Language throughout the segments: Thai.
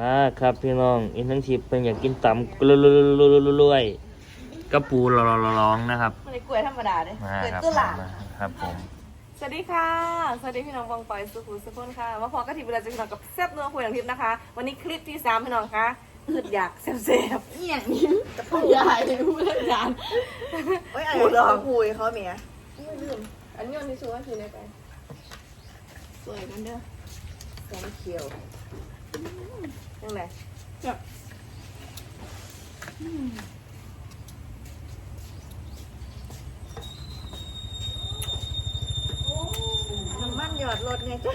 มาครับพี่น้องอินทั้งทีเป็นอยากกินตำรวยๆๆๆๆกระปูร้องนะครับมันเลยกล้วยธรรมดาเลยมากล้วยครับตุลาครับผมสวัสดีค่ะ สวัสดีพี่น้องบองปอยสุขุสุขนค่ะมาพอกระถิ่นเวลาจะพี่น้องกับแซ่บเนื้อคุยอย่างทิพย์นะคะ วันนี้คลิปที่สามพี่น้องคะคืออยากแซ่บๆเนี่ยนี่จะพูดยายพูดอาจารย์โอ้ยอะไรเขาคุยเขาเมียไม่ลืมอันนี้วันที่สูงก็คือในไปสวยกันเด้อแสงเขียว ยังไงน้ำมันหยอดรถไงจ้ะ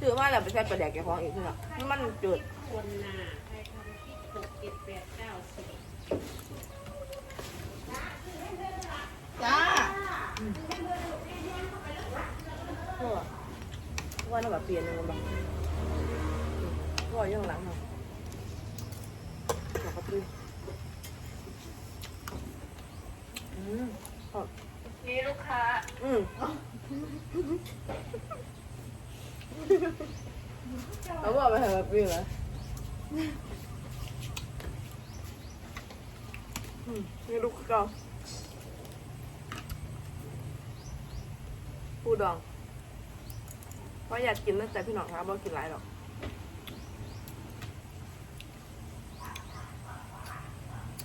ถือว่าเราไปใช้ประแดกแกของอีกทีละนี่มันจืดคนนา ลี่ยนเลยมั้งว่ายังหลังเนาะขอบคุณอืมนี่ลูกค้า อืมเอาบอกไปเถอะแบบนี้เหรออืมนี่ลูกเก่าปูดองเพ ราะอยากกินตั้งแต่พี่หน้องครับบ่กินหลายหรอก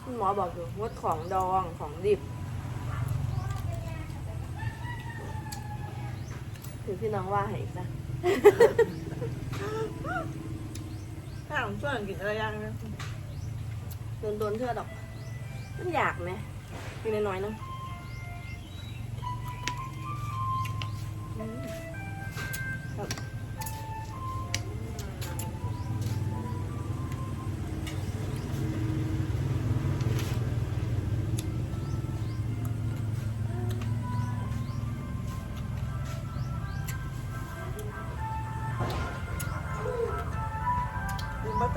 คุณหมอบอกอยู่งดของดองของดิบถือพี่น้องว่าให้อีกนะถ้าผมช่วยกินอะไรยังนะโดนโดนๆเชื่อดอก มันอยากไหมกินน้อยๆเนอะ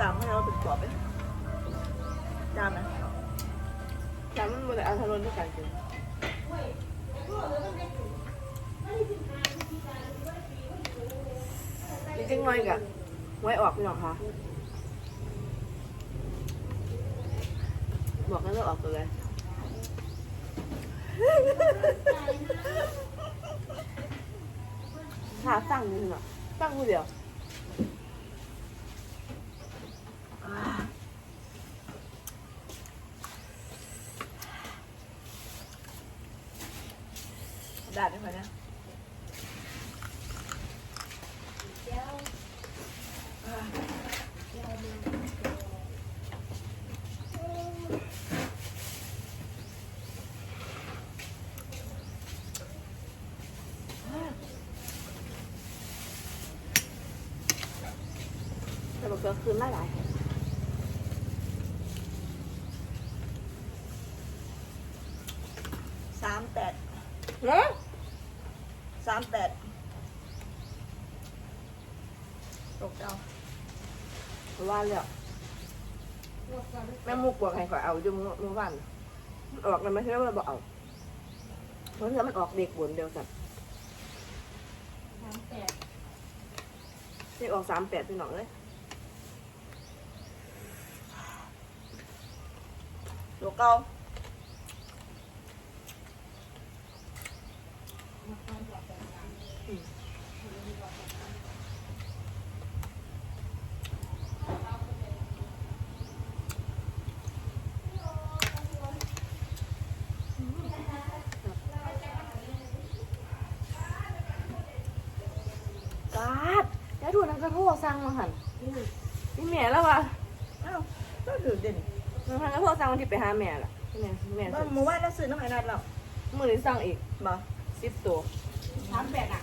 ลุงประจำให้เราเป็นกรอบไหมจามไหมแต่มันมันเอาทารนด้วยกันกินจริงๆน้อยกะไว้ออกพี่น้องคะบอกกันเลิกออกตัวเลยหาสั่งนี่เนาะสั่งกูเดียว ด่าได้ไหมเนี่ย แต่บอกเกิดคืนไม่หลายสามแปดเนาะสามแปดตกเจ้าว่าแล้วแม่มุกบอกให้ขอยเอาอยู่เมื่อวานมันออกเลยไม่ใช่ว่ามันบอกเอาเพราะฉะนั้นมันออกเด็กบนเดียวสัตว์สามแปดเด็กออกสามแปดพี่น้องเลยตัวเก่า กาดแล้วดูนักกระโทษสั่งมาหันนี่แม่แล้ววะเอ้าก็ดื่มเด่นนักกระโทษสั่งวันที่ไปหาแม่ล่ะแม่แม่ว่าเมื่อวานเราซื้อน้ำไอ้นัดเรามือนี้สั่งอีกบ่สิบตัว สามแปดอะ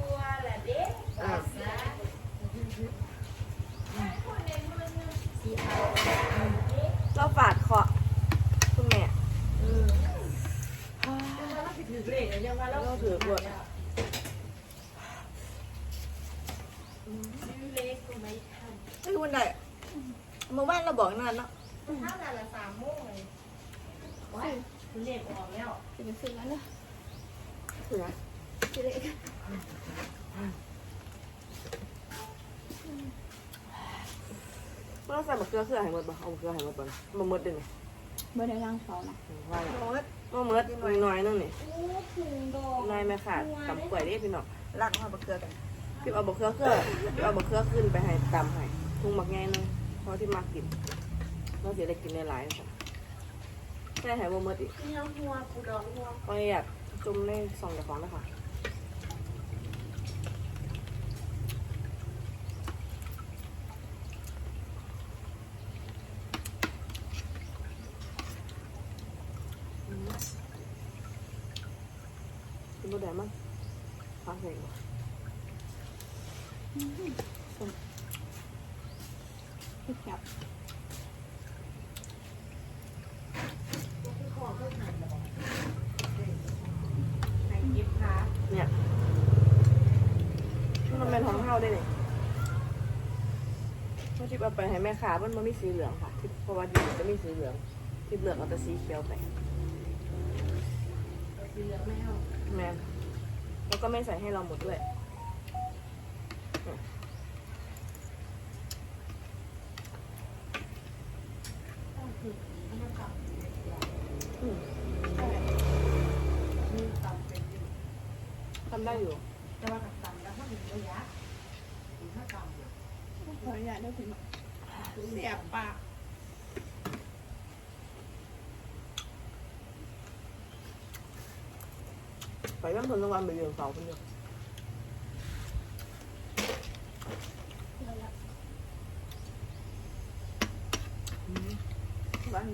ลัวแหละเด็กอะนะสีขาวเราฝาดเคาะคุณแม่ถือเลขยังว่าเราถือบทซื้อเล็กกูไม่ทัน ไม่รู้วันใด เมื่อวานเราบอกนั่นเนาะเท่านั้นละสามโมงเลยว้ายคุณเล็กออกแล้วจะไปซื้อแล้วเนาะถือเราใส่มะเขือเขือให้หมดบ่เอามะเขือให้หมดบ่มาหมดเด้อนี่เมื่อได้ร่างเขานะว่าโอ้ยมาหมดน้อยๆนึงนี่โอ้ถึงดอกนายแม่ขาดตำกล้วยเด้พี่น้องรักมาบักเกลือกันพี่เอาบะเขือเขือพี่เอาบะเขือขึ้นไปให้ตำให้ทุ่งบักแง่นึงเพราะที่มากินเราจะได้กินหลายๆค่ะแค่ให้บ่หมดอีกเนี่ยหัวกูดอกหัวก็อยากจุ่มในซองจากของนะคะอืมกินบ่ได้มั้งฟังเพลงบ่ ที่จับไหนเก็บขาเนี่ยมันเป็นของเฮาได้เลยเมื่อทิปเอาไปให้แม่ค้ามันมันมีสีเหลืองค่ะทิปเพราะว่าดิบจะมีสีเหลืองทิปเหลืองเอาแต่สีเขียวไปสีเหลืองไม่เอาแม่นแล้วก็ไม่ใส่ให้เราหมดด้วย ทำได้อยู่แต่ว่าตันแล้วถ้ามีระยะถึงถ้าต่ำเนี่ยขออนุญาตด้วยพี่เสียบปากไปบ้านคนละวันไปเรียนเสาคนเดียว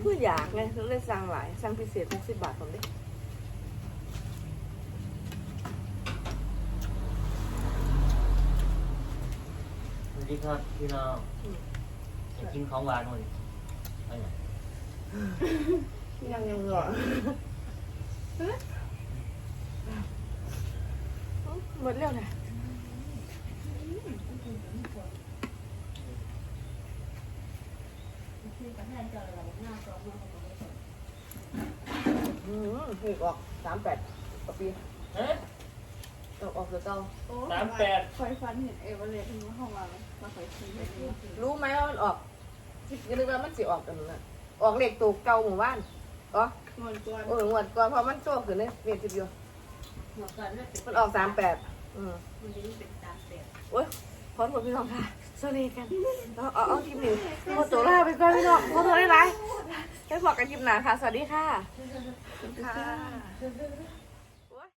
เพื่ออยากไงเราเลยสั่งหลายสั่งพิเศษหกสิบบาทผมดิสวัสดีครับพี่น้องอยากกินของหวานหน่อยไปไหนยังยังเหรอหมดแล้วนะ อกับแม่เจอเราหน้าจอมาของเราอืมถูกออกสามแปดต่อปีเอ๊ะออกออกเสือเก้าสามแปดคอยฟันเห็นเอเวอเรสต์มันเข้ามามาคอยซื้อให้ดูรู้ไหมว่ามันออกคิดกันนึกว่ามันสิออกกันนั่นน่ะออกเลขตูกเก่าหมู่บ้านอ๋อเงินตัวเออหวดก่อนเพราะมันโจ้ขึ้นเลยเรียนสิบอยู่หัวก่อนน่าจะมันออกสามแปดอืมมันจะเป็นตาเสียโอ๊ย ขอโทษพี่น้องค่ะสวัสดีกันเอาเอาเอาทีมหนึ่งขอตัวลาไปก่อนพี่น้องขอโทษได้ไรไปพบกันทีมหนาค่ะ สวัสดีค่ะค่ะ